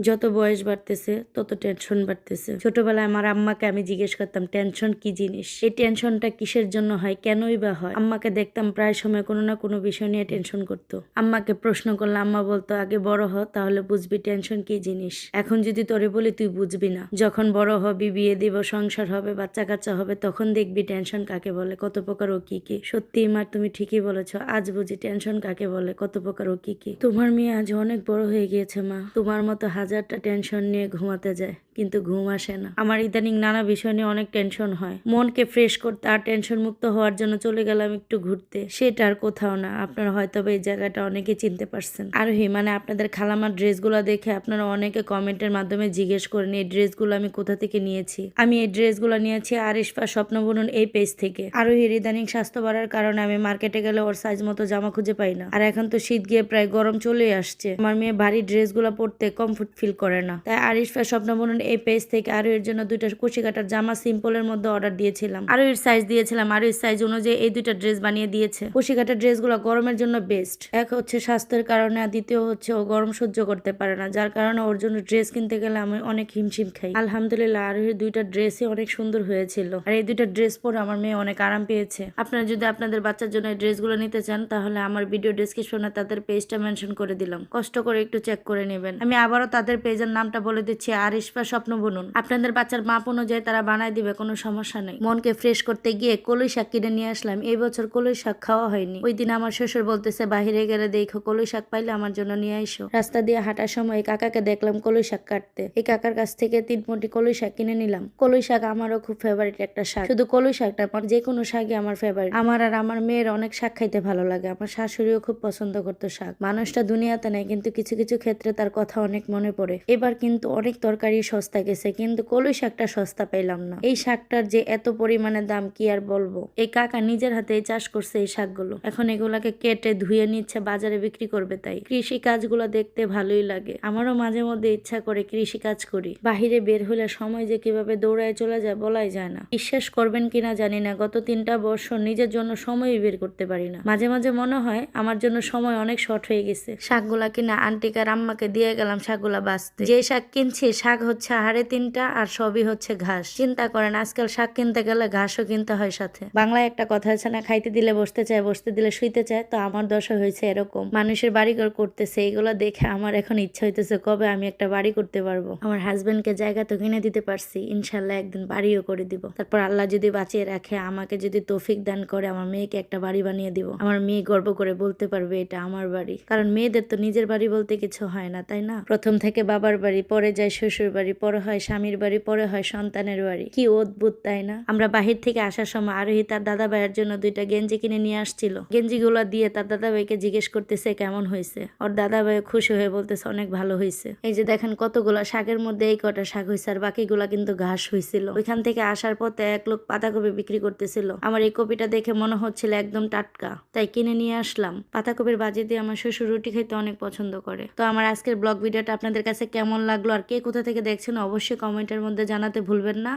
যত বয়স বাড়তেছে, তত টেনশন বাড়তেছে। ছোটবেলায় আমার আম্মাকে আমি জিজ্ঞেস করতাম টেনশন কি জিনিস? এই টেনশনটা কিসের জন্য হয়? কেনই বা হয়? আম্মাকে দেখতাম প্রায় সময় কোনো না কোনো বিষয় নিয়ে টেনশন করতো। আম্মাকে প্রশ্ন করলে আম্মা বলতো, আগে বড় হ, তাহলে বুঝবি টেনশন কি জিনিস। এখন যদি তোরে বলি, তুই বুঝবি না। যখন বড় হবি, বিয়ে দিব, সংসার হবে বাচ্চা কাচ্চা হবে, তখন দেখবি টেনশন কাকে বলে, কত প্রকার ও কি কি। সত্যি মার তুমি ঠিকই বলেছ, আজ বুঝি টেনশন কাকে বলে, কত প্রকার ও কি কি। তোমার মেয়ে আজ অনেক বড় হয়ে গিয়েছে মা। তোমার মতো হাজারটা টেনশন নিয়ে ঘুমাতে যায়। কিন্তু ঘুম আসে না। আমার ইদানিং নানা বিষয় নিয়ে অনেক টেনশন হয়। মনকে ফ্রেশ করতে আর টেনশন মুক্ত হওয়ার জন্য চলে গেলাম একটু ঘুরতে। সেটা আর কোথাও না। আপনারা হয়তো এই জায়গাটা অনেকে চিনতে পারছেন। আর হি মানে আপনাদের খালামার ড্রেসগুলো দেখে আপনারা অনেকে কমেন্টের মাধ্যমে জিজ্ঞেস করেন, এই ড্রেসগুলো আমি কোথা থেকে নিয়েছি? আমি এই ড্রেসগুলো নিয়েছি আর আরিশফা স্বপ্ন বুনন এই পেজ থেকে। আরও হির ইদানিং স্বাস্থ্য বাড়ার কারণে আমি মার্কেটে গেলে ওর সাইজ মতো জামা খুঁজে পাই না। আর এখন তো শীত গিয়ে প্রায় গরম চলে আসছে। আমার মেয়ে ভারী ড্রেসগুলো পরতে কমফোর্ট ফিল করে না। তাই আরিশফা স্বপ্ন বুনন এই পেজ থেকে আরও এর জন্য দুইটা কুচি কাটার জামা সিম্পলের মধ্যে অর্ডার দিয়েছিলাম। আরও এর সাইজ দিয়েছিলাম আরও এর সাইজ অনুযায়ী এই দুইটা ড্রেস বানিয়ে দিয়েছে। কুচি কাটার ড্রেসগুলো গরমের জন্য বেস্ট এক হচ্ছে স্বাস্থ্যের কারণে আর দ্বিতীয় হচ্ছে ও গরম সহ্য করতে পারে না, যার কারণে ওর জন্য ড্রেস কিনতে গেলে আমি অনেক হিমশিম খাই। আলহামদুলিল্লাহ, আরোহীর দুইটা ড্রেসই অনেক সুন্দর হয়েছিল। আর এই দুইটা ড্রেস পরে আমার মেয়ে অনেক আরাম পেয়েছে। আপনারা যদি আপনাদের বাচ্চার জন্য এই ড্রেসগুলো নিতে চান, তাহলে আমার ভিডিও ডিসক্রিপশনে তাদের পেজটা মেনশন করে দিলাম। কষ্ট করে একটু চেক করে নেবেন। আমি আবারও তাদের পেজের নামটা বলে দিচ্ছি আরিশপা স্বপ্ন বুনুন। আপনাদের বাচ্চার মাপ অনুযায়ী তারা বানায় দিবে, কোনো সমস্যা নেই। মনকে ফ্রেশ করতে গিয়ে কলই শাক কিনে নিয়ে আসলাম। এই বছর কলই শাক খাওয়া হয়নি। ওই দিন আমার শ্বশুর বলতেছে, বাহিরে গেলে দেখো কলই শাক পাইলে আমার জন্য নিয়ে আইসো। রাস্তা দিয়ে হাঁটার সময় কাকাকে দেখলাম কলই শাক কাটতে। এই কাকার কাছ থেকে তিন মুটি কলই শাক কিনে নিলাম। কলই শাক আমারও খুব ফেভারিট একটা শাক। শুধু কলই শাকটা আমার যে কোনো শাকই আমার ফেভারিট আমার আর আমার মেয়ের অনেক শাক খাইতে ভালো লাগে। আমার শাশুড়িও খুব পছন্দ করতো শাক। মানুষটা দুনিয়াতে নেই, কিন্তু কিছু কিছু ক্ষেত্রে তার কথা অনেক মনে পড়ে। এবার কিন্তু অনেক তরকারি সস্তা গেছে, কিন্তু কলই শাকটা সস্তা পাইলাম না। এই শাকটার যে এত পরিমাণে দাম কি আর বলব? এই কাকা নিজের হাতে চাষ করছে এই শাকগুলো। এখন এগুলাকে কেটে ধুয়ে নিচ্ছে, বাজারে বিক্রি করবে তাই। কৃষি কাজগুলো দেখতে ভালোই লাগে। আমারও মাঝে মধ্যে ইচ্ছা করে কৃষি কাজ করি। বাহিরে বের হলে সময় যে কীভাবে দৌড়ায় চলে যায় বলাই যায় না। বিশ্বাস করবেন কিনা জানি না, গত তিনটা বছর নিজের জন্য সময়ই বের করতে পারি না। মাঝে মাঝে মনে হয় আমার জন্য সময় অনেক শর্ট হয়ে গেছে। শাকগুলা কিনা আন্টিকার আম্মাকে দিয়ে গেলাম শাকগুলা বাঁচতে। যে শাক কিনছি, শাক হচ্ছে হাড়ে তিনটা আর সবই হচ্ছে ঘাস। চিন্তা করেন, আজকাল শাক কিনতে গেলে ঘাসও কিনতে হয় সাথে। বাংলায় একটা কথা আছে না, খাইতে দিলে বসতে চায়, বসতে দিলে শুইতে চায়, তো আমার দশা হয়েছে এরকম। মানুষের বাড়ি ঘর করতেছে, এইগুলো দেখে আমার এখন ইচ্ছা হইতেছে কবে আমি একটা বাড়ি করতে পারব। আমার হাজবেন্ডকে জায়গা তো কিনে দিতে পারছি, ইনশাল্লাহ একদিন বাড়িও করে দিব। তারপর আল্লাহ যদি বাঁচিয়ে রাখে, আমাকে যদি তৌফিক দান করে, আমার মেয়েকে একটা বাড়ি বানিয়ে দিব। আমার মেয়ে গর্ব করে বলতে পারবে, এটা আমার বাড়ি। কারণ মেয়েদের তো নিজের বাড়ি বলতে কিছু হয় না, তাই না? প্রথম থেকে বাবার বাড়ি, পরে যায় শ্বশুর বাড়ি পরে হয়, স্বামীর বাড়ি পরে হয়, সন্তানের বাড়ি। কি অদ্ভুত, তাই না? আমরা বাহির থেকে আসার সময় আরোহী তার দাদা ভাইয়ের জন্য দুইটা গেঞ্জি কিনে নিয়ে আসছিল। গেঞ্জিগুলো দিয়ে তার দাদা ভাইকে জিজ্ঞেস করতেছে, কেমন হয়েছে ওর দাদা ভাই খুশি হয়ে বলতেছে, অনেক ভালো হয়েছে এই যে দেখেন কতগুলা শাকের মধ্যে এই কটা শাক হয়েছে আর বাকিগুলা কিন্তু ঘাস হয়েছিল ওইখান থেকে আসার পথে এক লোক পাতাকপি বিক্রি করতেছিল। আমার এই কপিটা দেখে মনে হচ্ছিল একদম টাটকা। তাই কিনে নিয়ে আসলাম। পাতাকপির বাজি দিয়ে আমার শ্বশুর রুটি খেতে অনেক পছন্দ করে। তো আমার আজকের ব্লগ ভিডিওটা আপনাদের কাছে কেমন লাগল, আর কে কোথা থেকে দেখছেন অবশ্যই কমেন্টের মধ্যে জানাতে ভুলবেন না।